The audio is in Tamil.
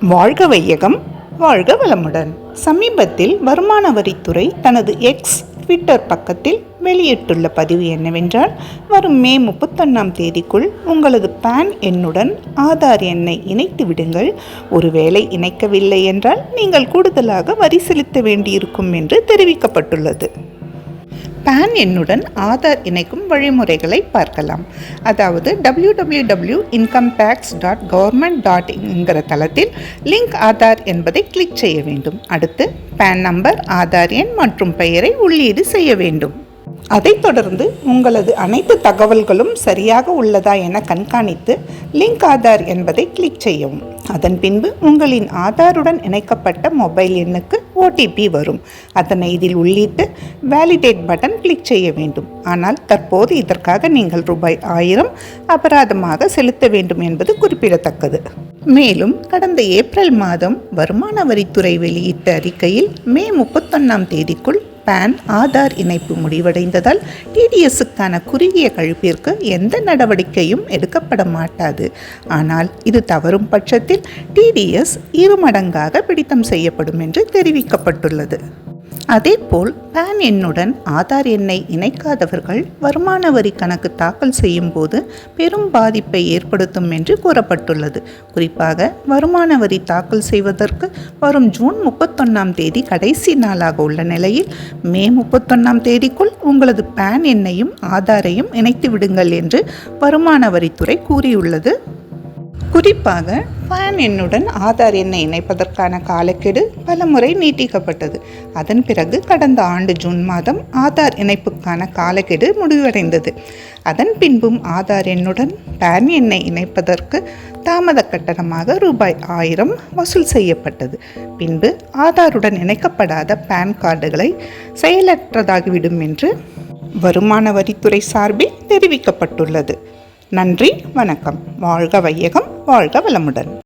வாழ்க வையகம் வாழ்க வளமுடன். சமீபத்தில் வருமான வரித்துறை தனது எக்ஸ் ட்விட்டர் பக்கத்தில் வெளியிட்டுள்ள பதிவு என்னவென்றால் வரும் மே முப்பத்தொன்னாம் தேதிக்குள் உங்களது பான் எண்ணுடன் ஆதார் எண்ணை இணைத்து விடுங்கள். ஒருவேளை இணைக்கவில்லை என்றால் நீங்கள் கூடுதலாக வரி செலுத்த வேண்டியிருக்கும் என்று தெரிவிக்கப்பட்டுள்ளது. பேன் எண்ணுடன் ஆதார் இணைக்கும் வழிமுறைகளை பார்க்கலாம். அதாவது W W W income tax dot government dot என்கிற தளத்தில் லிங்க் ஆதார் என்பதை கிளிக் செய்ய வேண்டும். அடுத்து பேன் நம்பர் ஆதார் எண் மற்றும் பெயரை உள்ளீடு செய்ய வேண்டும். அதைத் தொடர்ந்து உங்களது அனைத்து தகவல்களும் சரியாக உள்ளதா என கண்காணித்து லிங்க் ஆதார் என்பதை கிளிக் செய்யவும். அதன் பின்பு உங்களின் ஆதாருடன் இணைக்கப்பட்ட மொபைல் எண்ணுக்கு ஓடிபி வரும். அதனை இதில் உள்ளிட்டு வேலிடேட் பட்டன் கிளிக் செய்ய வேண்டும். ஆனால் தற்போது இதற்காக நீங்கள் ரூபாய் ஆயிரம் அபராதமாக செலுத்த வேண்டும் என்பது குறிப்பிடத்தக்கது. மேலும் கடந்த ஏப்ரல் மாதம் வருமான வரித்துறை வெளியிட்ட அறிக்கையில் மே முப்பத்தொன்னாம் தேதிக்குள் பான் ஆதார் இணைப்பு முடிவடைந்ததால் டிடிஎஸ்ஸுக்கான குறுகிய கழிப்பிற்கு எந்த நடவடிக்கையும் எடுக்கப்பட மாட்டாது. ஆனால் இது தவறும் பட்சத்தில் டிடிஎஸ் இருமடங்காக பிடித்தம் செய்யப்படும் என்று தெரிவிக்கப்பட்டுள்ளது. அதேபோல் பேன் எண்ணுடன் ஆதார் எண்ணை இணைக்காதவர்கள் வருமான வரி கணக்கு தாக்கல் செய்யும் போது பெரும் பாதிப்பை ஏற்படுத்தும் என்று கூறப்பட்டுள்ளது. குறிப்பாக வருமான வரி தாக்கல் செய்வதற்கு வரும் ஜூன் முப்பத்தொன்னாம் தேதி கடைசி நாளாக உள்ள நிலையில் மே முப்பத்தொன்னாம் தேதிக்குள் உங்களது பேன் எண்ணையும் ஆதாரையும் இணைத்து விடுங்கள் என்று வருமான வரித்துறை கூறியுள்ளது. குறிப்பாக பான் எண்ணுடன் ஆதார் எண்ணை இணைப்பதற்கான காலக்கெடு பலமுறை நீட்டிக்கப்பட்டது. அதன் பிறகு கடந்த ஆண்டு ஜூன் மாதம் ஆதார் இணைப்புக்கான காலக்கெடு முடிவடைந்தது. அதன் பின்பும் ஆதார் எண்ணுடன் பான் எண்ணை இணைப்பதற்கு தாமத கட்டணமாக ரூபாய் ஆயிரம் வசூல் செய்யப்பட்டது. பின்பு ஆதாருடன் இணைக்கப்படாத பான் கார்டுகளை செயலற்றதாகிவிடும் என்று வருமான வரித்துறை சார்பில் தெரிவிக்கப்பட்டுள்ளது. நன்றி வணக்கம். வாழ்க வையகம் வாழ்க வளமுடன்.